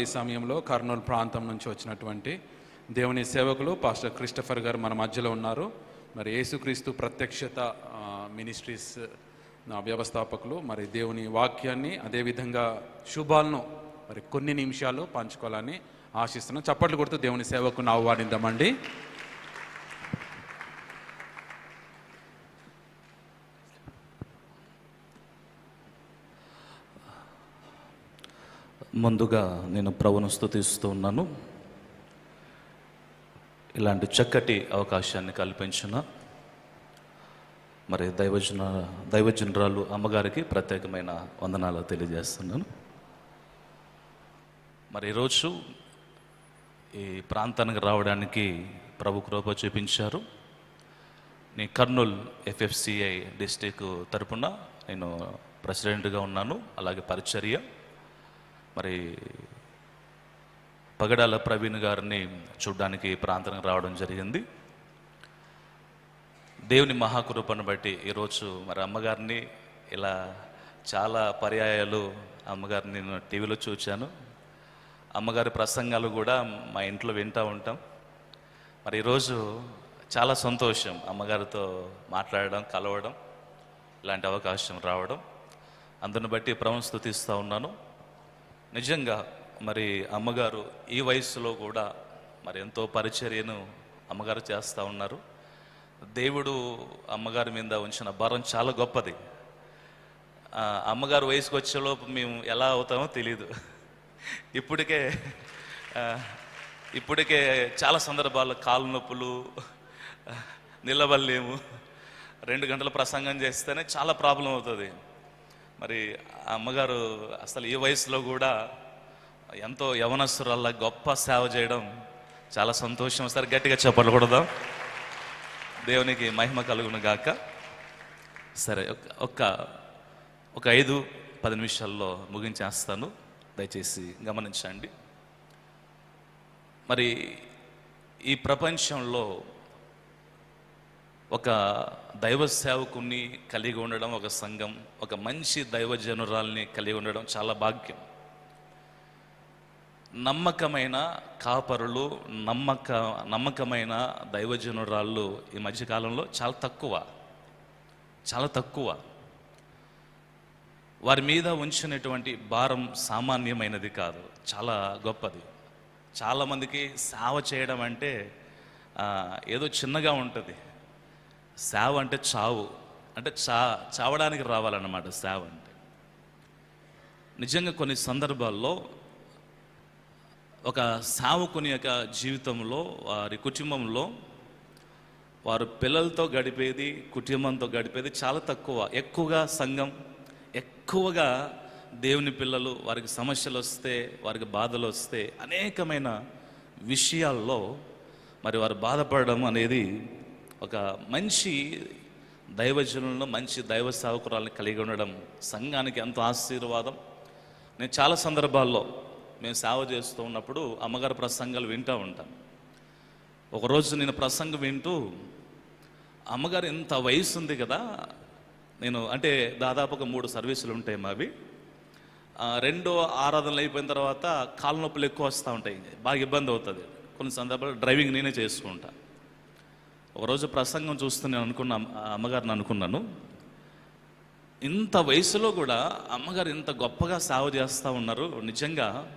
ఈ సమయంలో కర్నూలు ప్రాంతం నుంచి వచ్చినటువంటి దేవుని సేవకులు పాస్టర్ క్రిస్టఫర్ గారు మన మధ్యలో ఉన్నారు. మరి యేసుక్రీస్తు ప్రత్యక్షత మినిస్ట్రీస్ వ్యవస్థాపకులు మరి దేవుని వాక్యాన్ని అదేవిధంగా శుభాలను మరి కొన్ని నిమిషాలు పంచుకోవాలని ఆశిస్తున్నాం. చప్పట్లు కొడుతూ దేవుని సేవకుని ఆహ్వానిద్దామండి. ముందుగా నేను ప్రభును స్థుతిస్తూ ఉన్నాను. ఇలాంటి చక్కటి అవకాశాన్ని కల్పించిన మరి దైవజన దైవజనరాలు అమ్మగారికి ప్రత్యేకమైన వందనాలు తెలియజేస్తున్నాను. మరి ఈరోజు ఈ ప్రాంతానికి రావడానికి ప్రభు కృప చూపించారు. నేను కర్నూలు ఎఫ్ఎఫ్సిఐ డిస్టిక్ తరపున నేను ప్రెసిడెంట్గా ఉన్నాను. అలాగే పరిచర్య. మరి పగడాల ప్రవీణ్ గారిని చూడడానికి ప్రాంతానికి రావడం జరిగింది. దేవుని మహాకృపను బట్టి ఈరోజు మరి అమ్మగారిని ఇలా చాలా పర్యాయాలు అమ్మగారిని నేను టీవీలో చూశాను అమ్మగారి ప్రసంగాలు కూడా మా ఇంట్లో వింటూ ఉంటాం. మరి ఈరోజు చాలా సంతోషం అమ్మగారితో మాట్లాడడం కలవడం ఇలాంటి అవకాశం రావడం. అందుని బట్టి ప్రభుత్వం స్థుతిస్తూ ఉన్నాను. నిజంగా మరి అమ్మగారు ఈ వయసులో కూడా మరి ఎంతో పరిచర్యను అమ్మగారు చేస్తూ ఉన్నారు. దేవుడు అమ్మగారి మీద ఉంచిన భారం చాలా గొప్పది. అమ్మగారు వయసుకు వచ్చేలోపు మేము ఎలా అవుతామో తెలియదు ఇప్పటికే ఇప్పటికే చాలా సందర్భాల్లో కాలు నొప్పులు నిలబడలేము. రెండు గంటల ప్రసంగం చేస్తేనే చాలా ప్రాబ్లం అవుతుంది. మరి ఆ అమ్మగారు అసలు ఈ వయసులో కూడా ఎంతో యవనస్తురల్లా గొప్ప సేవ చేయడం చాలా సంతోషం. సరే గట్టిగా చెప్పలు దేవునికి మహిమ కలుగును గాక. సరే ఒక్క ఒక ఐదు పది నిమిషాల్లో ముగించేస్తాను. దయచేసి గమనించండి. మరి ఈ ప్రపంచంలో ఒక దైవ సేవకుని కలిగి ఉండడం ఒక సంఘం ఒక మంచి దైవజనురాల్ని కలిగి ఉండడం చాలా భాగ్యం. నమ్మకమైన కాపరులు నమ్మక నమ్మకమైన దైవజనురాళ్ళు ఈ మధ్యకాలంలో చాలా తక్కువ చాలా తక్కువ. వారి మీద ఉంచినటువంటి భారం సామాన్యమైనది కాదు చాలా గొప్పది. చాలామందికి సేవ చేయడం అంటే ఏదో చిన్నగా ఉంటుంది. సేవ అంటే చావు. అంటే చా చావడానికి రావాలన్నమాట సేవ అంటే. నిజంగా కొన్ని సందర్భాల్లో ఒక సావుకుని యొక్క జీవితంలో వారి కుటుంబంలో వారు పిల్లలతో గడిపేది కుటుంబంతో గడిపేది చాలా తక్కువ. ఎక్కువగా సంఘం ఎక్కువగా దేవుని పిల్లలు వారికి సమస్యలు వస్తే వారికి బాధలు వస్తే అనేకమైన విషయాల్లో మరి వారు బాధపడడం అనేది ఒక మంచి దైవజనులను మంచి దైవ సేవకురాలను కలిగి ఉండడం సంఘానికి ఎంతో ఆశీర్వాదం. నేను చాలా సందర్భాల్లో మేము సేవ చేస్తూ ఉన్నప్పుడు అమ్మగారి ప్రసంగాలు వింటూ ఉంటాను. ఒకరోజు నేను ప్రసంగం వింటూ అమ్మగారు ఇంత వయసు ఉంది కదా నేను అంటే దాదాపుగా మూడు సర్వీసులు ఉంటాయి మావి. రెండో ఆరాధనలు అయిపోయిన తర్వాత కాళ్ళ నొప్పులు ఎక్కువ వస్తూ ఉంటాయి బాగా ఇబ్బంది అవుతుంది. కొన్ని సందర్భాలు డ్రైవింగ్ నేనే చేసుకుంటాను ఒకరోజు ప్రసంగం చూస్తూ నేను అనుకున్న అమ్మగారిని అనుకున్నాను. ఇంత వయసులో కూడా అమ్మగారు ఇంత గొప్పగా సేవ చేస్తూ ఉన్నారు. నిజంగా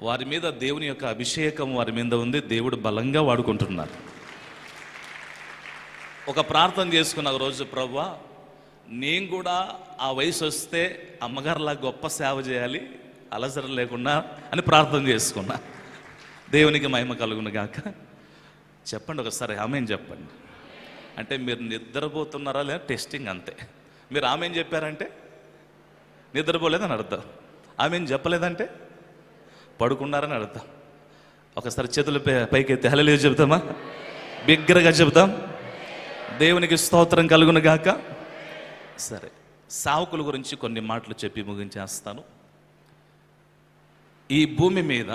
వారి మీద దేవుని యొక్క అభిషేకం వారి మీద ఉంది. దేవుడు బలంగా వాడుకుంటున్నారు. ఒక ప్రార్థన చేసుకున్న ఒక రోజు ప్రవ్వా నేను కూడా ఆ వయసు వస్తే అమ్మగారిలా గొప్ప సేవ చేయాలి అలసర లేకుండా అని ప్రార్థన చేసుకున్నా. దేవునికి మహిమ కలుగును గాక. చెప్పండి ఒకసారి ఆమెను చెప్పండి. అంటే మీరు నిద్రపోతున్నారా లేదా టెస్టింగ్ అంతే. మీరు ఆమెను చెప్పారంటే? నిద్రపోలేదని అర్థం. ఆమెను చెప్పలేదంటే? పడుకున్నారని అర్థం. ఒకసారి చేతులు పై- పైకి ఎత్తి హలలు చెబుతామా? బిగ్గరగా చెబుతాం. దేవునికి స్తోత్రం కలుగును గాక. సరే సావుకుల గురించి కొన్ని మాటలు చెప్పి ముగించేస్తాను. ఈ భూమి మీద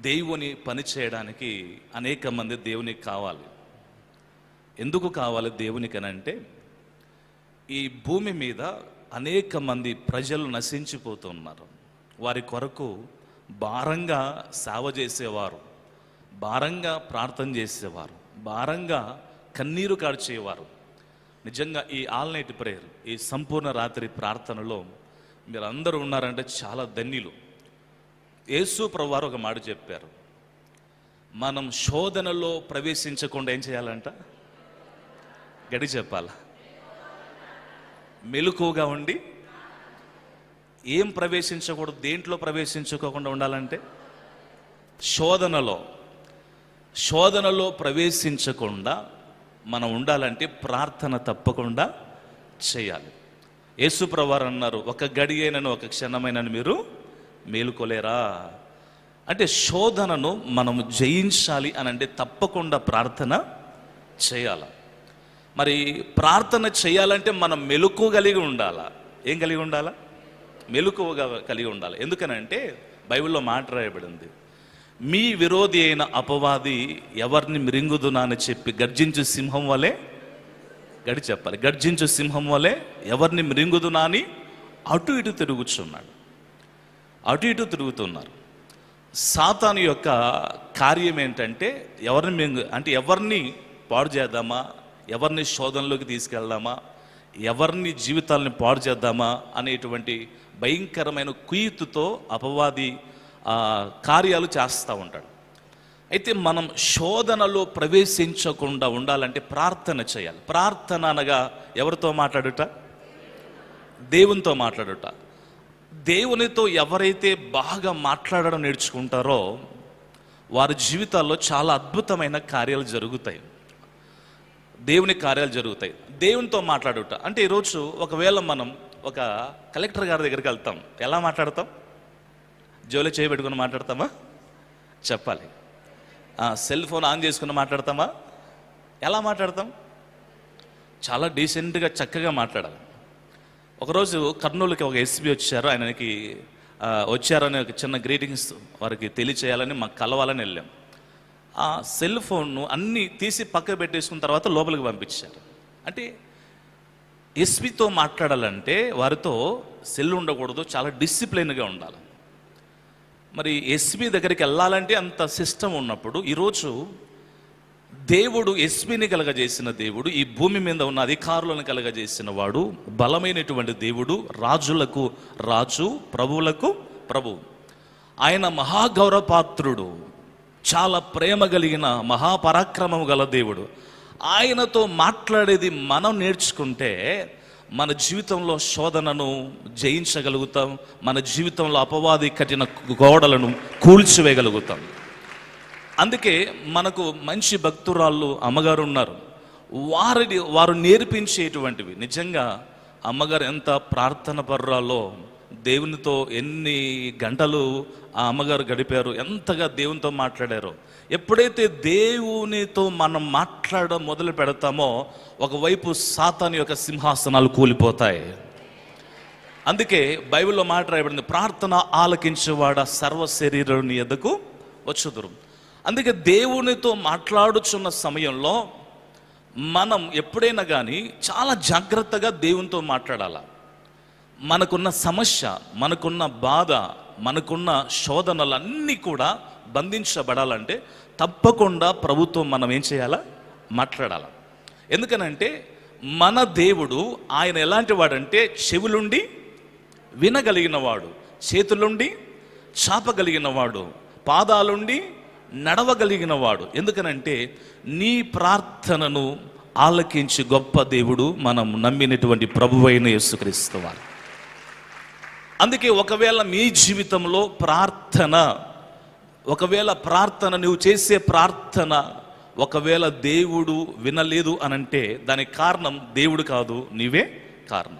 దేవుని పని చేయడానికి అనేక మంది దేవునికి కావాలి. ఎందుకు కావాలి దేవునికి అని అంటే ఈ భూమి మీద అనేక మంది ప్రజలు నశించిపోతున్నారు. వారి కొరకు భారంగా సేవ చేసేవారు భారంగా ప్రార్థన చేసేవారు భారంగా కన్నీరు కాడిచేవారు నిజంగా ఈ ఆల్ నైట్ ప్రేయర్ ఈ సంపూర్ణ రాత్రి ప్రార్థనలో మీరు అందరూ ఉన్నారంటే చాలా ధన్యులు. యేసు ప్రభువారు ఒక మాట చెప్పారు. మనం శోధనలో ప్రవేశించకుండా ఏం చేయాలంట? గడి చెప్పాల? మెలకువగా ఉండి ఏం ప్రవేశించకూడదు దేంట్లో ప్రవేశించుకోకుండా ఉండాలంటే? శోధనలో. శోధనలో ప్రవేశించకుండా మనం ఉండాలంటే ప్రార్థన తప్పకుండా చేయాలి. యేసుప్రవారు అన్నారు ఒక గడియైనను ఒక క్షణమైనను మీరు మేలుకోలేరా? అంటే శోధనను మనము జయించాలి అని అంటే తప్పకుండా ప్రార్థన చేయాలి. మరి ప్రార్థన చేయాలంటే మనం మెలకు కలిగి ఉండాలా. ఏం కలిగి ఉండాలా? మెలకువగా కలిగి ఉండాలి. ఎందుకనంటే బైబిల్లో మాట రాయబడింది. మీ విరోధి అయిన అపవాది ఎవరిని మిరింగుదునా అని చెప్పి గర్జించు సింహం వలె గడి చెప్పాలి. గర్జించు సింహం వలె ఎవరిని మిరింగుదునా అని అటు ఇటు తిరుగుచున్నాడు. అటు ఇటు తిరుగుతున్నారు. సాతాను యొక్క కార్యం ఏంటంటే ఎవరిని మింగు అంటే ఎవరిని పాడు చేద్దామా? ఎవరిని శోధనలోకి తీసుకెళ్దామా? ఎవరిని జీవితాలని పాడు చేద్దామా? అనేటువంటి భయంకరమైన కుయుతుతో అపవాది కార్యాలు చేస్తూ ఉంటాడు. అయితే మనం శోధనలో ప్రవేశించకుండా ఉండాలంటే ప్రార్థన చేయాలి. ప్రార్థన అనగా ఎవరితో మాట్లాడుట? దేవునితో మాట్లాడుట. దేవునితో ఎవరైతే బాగా మాట్లాడడం నేర్చుకుంటారో వారి జీవితాల్లో చాలా అద్భుతమైన కార్యాలు జరుగుతాయి. దేవుని కార్యాలు జరుగుతాయి. దేవునితో మాట్లాడుట. అంటే ఈరోజు ఒకవేళ మనం ఒక కలెక్టర్ గారి దగ్గరికి వెళ్తాం. ఎలా మాట్లాడతాం? జోలి చేయబెట్టుకుని మాట్లాడతామా? చెప్పాలి. సెల్ ఫోన్ ఆన్ చేసుకుని మాట్లాడతామా? ఎలా మాట్లాడతాం? చాలా డీసెంట్గా చక్కగా మాట్లాడాలి. ఒకరోజు కర్నూలుకి ఒక ఎస్పీ వచ్చారు. ఆయనకి వచ్చారని ఒక చిన్న గ్రీటింగ్స్ వారికి తెలియచేయాలని మాకు కలవాలని వెళ్ళాం. ఆ సెల్ ఫోన్ను అన్నీ తీసి పక్క పెట్టేసుకున్న తర్వాత లోపలికి పంపించారు. అంటే ఎస్పీతో మాట్లాడాలంటే వారితో సెల్ ఉండకూడదు చాలా డిసిప్లైన్గా ఉండాలి. మరి ఎస్పీ దగ్గరికి వెళ్ళాలంటే అంత సిస్టమ్ ఉన్నప్పుడు ఈరోజు దేవుడు ఎస్పీని కలగజేసిన దేవుడు ఈ భూమి మీద ఉన్న అధికారులను కలగజేసిన వాడు బలమైనటువంటి దేవుడు రాజులకు రాజు ప్రభువులకు ప్రభు. ఆయన మహాగౌరవపాత్రుడు చాలా ప్రేమ కలిగిన మహాపరాక్రమం గల దేవుడు. ఆయనతో మాట్లాడేది మనం నేర్చుకుంటే మన జీవితంలో శోధనను జయించగలుగుతాం మన జీవితంలో అపవాది కఠిన గోడలను కూల్చివేయగలుగుతాం. అందుకే మనకు మంచి భక్తురాళ్ళు అమ్మగారు ఉన్నారు. వారిని వారు నేర్పించేటువంటివి. నిజంగా అమ్మగారు ఎంత ప్రార్థన పర్రాలో దేవునితో ఎన్ని గంటలు ఆ అమ్మగారు గడిపారు ఎంతగా దేవునితో మాట్లాడారో. ఎప్పుడైతే దేవునితో మనం మాట్లాడడం మొదలు పెడతామో ఒకవైపు సాతాను యొక్క సింహాసనాలు కూలిపోతాయి. అందుకే బైబిల్లో మాట్లాడబడింది ప్రార్థన ఆలకించేవాడ సర్వ శరీరుని ఎద్దకు వచ్చుదురు. అందుకే దేవునితో మాట్లాడుచున్న సమయంలో మనం ఎప్పుడైనా కానీ చాలా జాగ్రత్తగా దేవునితో మాట్లాడాల? మనకున్న సమస్య మనకున్న బాధ మనకున్న శోధనలన్నీ కూడా బంధించబడాలంటే తప్పకుండా ప్రభుత్వం మనం ఏం చేయాలా? మాట్లాడాలి. ఎందుకనంటే మన దేవుడు ఆయన ఎలాంటి వాడంటే చెవులుండి వినగలిగినవాడు చేతులుండి చాపగలిగినవాడు పాదాలుండి నడవగలిగిన వాడు ఎందుకనంటే నీ ప్రార్థనను ఆలకించి గొప్ప దేవుడు మనం నమ్మినటువంటి ప్రభువైన యేసుక్రీస్తు వారు. అందుకే ఒకవేళ మీ జీవితంలో ప్రార్థన ఒకవేళ ప్రార్థన నువ్వు చేసే ప్రార్థన ఒకవేళ దేవుడు వినలేదు అనంటే దానికి కారణం దేవుడు కాదు నీవే కారణం.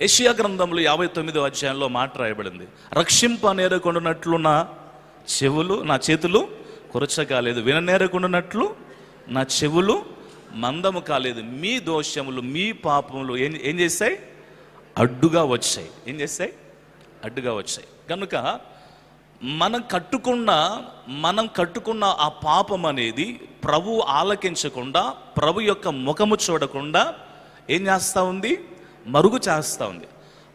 ఏషియా గ్రంథంలో యాభై తొమ్మిదో అధ్యాయంలో మాట రాయబడింది. రక్షింప నేరకుండానట్లు నా చెవులు నా చేతులు కురచ కాలేదు. విననేరకుండానట్లు నా చెవులు మందము కాలేదు. మీ దోషములు మీ పాపములు ఏం ఏం చేస్తాయి అడ్డుగా వచ్చాయి. ఏం చేస్తాయి అడ్డుగా వచ్చాయి. కనుక మనం కట్టుకున్న మనం కట్టుకున్న ఆ పాపం అనేది ప్రభు ఆలకించకుండా ప్రభు యొక్క ముఖము చూడకుండా ఏం చేస్తూ ఉంది? మరుగు చేస్తూ ఉంది.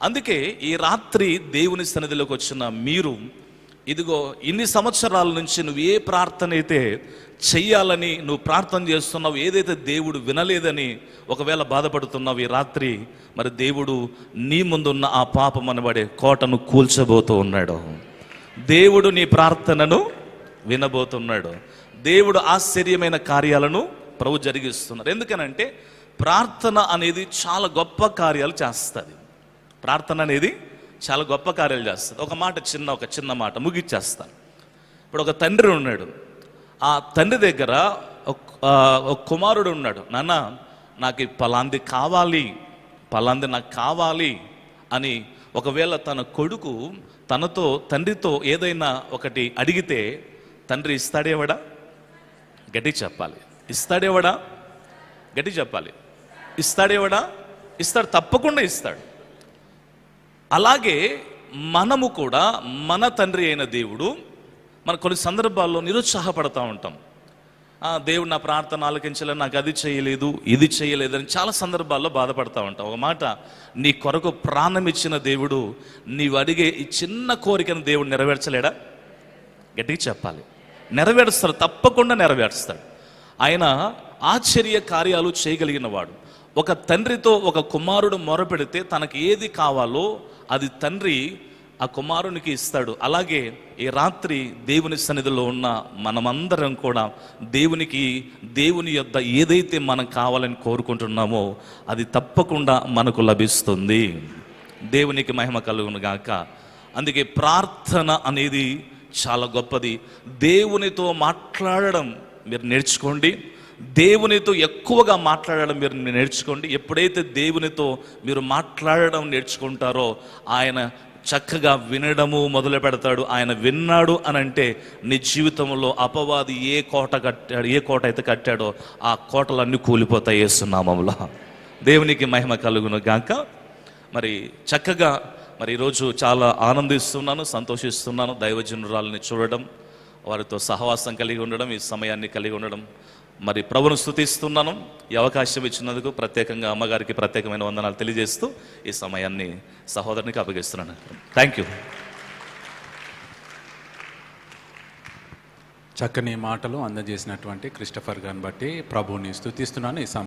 అందుకే ఈ రాత్రి దేవుని సన్నిధిలోకి వచ్చిన మీరు ఇదిగో ఇన్ని సంవత్సరాల నుంచి నువ్వు ఏ ప్రార్థన అయితే చెయ్యాలని నువ్వు ప్రార్థన చేస్తున్నావు ఏదైతే దేవుడు వినలేదని ఒకవేళ బాధపడుతున్నావు ఈ రాత్రి మరి దేవుడు నీ ముందున్న ఆ పాపం అనబడే కోటను కూల్చబోతూ ఉన్నాడు. దేవుడు నీ ప్రార్థనను వినబోతున్నాడు. దేవుడు ఆశ్చర్యమైన కార్యాలను ప్రభు జరిగిస్తున్నారు. ఎందుకనంటే ప్రార్థన అనేది చాలా గొప్ప కార్యాలు చేస్తుంది. ప్రార్థన అనేది చాలా గొప్ప కార్యాలు చేస్తుంది ఒక మాట చిన్న ఒక చిన్న మాట ముగిచ్చేస్తాను. ఇప్పుడు ఒక తండ్రి ఉన్నాడు. ఆ తండ్రి దగ్గర ఒక- కుమారుడు ఉన్నాడు. నాన్న నాకు ఈ పలాంది కావాలి పలాంది నాకు కావాలి అని ఒకవేళ తన కొడుకు తనతో తండ్రితో ఏదైనా ఒకటి అడిగితే తండ్రి ఇస్తాడేవడా గట్టి చెప్పాలి. ఇస్తాడేవడా గట్టి చెప్పాలి. ఇస్తాడేవడా ఇస్తాడు తప్పకుండా ఇస్తాడు. అలాగే మనము కూడా మన తండ్రి అయిన దేవుడు మన కొన్ని సందర్భాల్లో నిరుత్సాహపడతా ఉంటాం. ఆ, దేవుడు నా ప్రార్థన ఆలకించలేదు నాకు అది చేయలేదు ఇది చేయలేదు అని చాలా సందర్భాల్లో బాధపడతా ఉంటాం. ఒక మాట నీ కొరకు ప్రాణం ఇచ్చిన దేవుడు నీవు అడిగే ఈ చిన్న కోరికను దేవుడు నెరవేర్చలేడా? గట్టిగా చెప్పాలి. నెరవేరుస్తాడు తప్పకుండా నెరవేరుస్తాడు. ఆయన ఆశ్చర్య కార్యాలు చేయగలిగిన వాడు. ఒక తండ్రితో ఒక కుమారుడు మొరపెడితే తనకి ఏది కావాలో అది తండ్రి ఆ కుమారునికి ఇస్తాడు. అలాగే ఈ రాత్రి దేవుని సన్నిధిలో ఉన్న మనమందరం కూడా దేవునికి దేవుని యొద్ద ఏదైతే మనం కావాలని కోరుకుంటున్నామో అది తప్పకుండా మనకు లభిస్తుంది. దేవునికి మహిమ కలుగును గాక. అందుకే ప్రార్థన అనేది చాలా గొప్పది. దేవునితో మాట్లాడడం మీరు నేర్చుకోండి. దేవునితో ఎక్కువగా మాట్లాడడం మీరు నేర్చుకోండి. ఎప్పుడైతే దేవునితో మీరు మాట్లాడడం నేర్చుకుంటారో ఆయన చక్కగా వినడము మొదలు పెడతాడు. ఆయన విన్నాడు అని అంటే నీ జీవితంలో అపవాది ఏ కోట కట్టాడు ఏ కోట అయితే కట్టాడో ఆ కోటలన్నీ కూలిపోతాయి వేస్తున్నామంలో దేవునికి మహిమ కలుగును గాక. మరి చక్కగా మరి ఈరోజు చాలా ఆనందిస్తున్నాను సంతోషిస్తున్నాను. దైవజనురాలని చూడడం వారితో సహవాసం కలిగి ఉండడం ఈ సమయాన్ని కలిగి ఉండడం. మరి ప్రభును స్థుతిస్తున్నాను ఈ అవకాశం ఇచ్చినందుకు ప్రత్యేకంగా అమ్మగారికి ప్రత్యేకమైన వందనాలు తెలియజేస్తూ ఈ సమయాన్ని సహోదరునికి అప్పగిస్తున్నాను. థ్యాంక్ యూ చక్కని మాటలు అందజేసినటువంటి క్రిస్టఫర్ గారిని బట్టి ప్రభువుని స్థుతిస్తున్నాను ఈ సమయం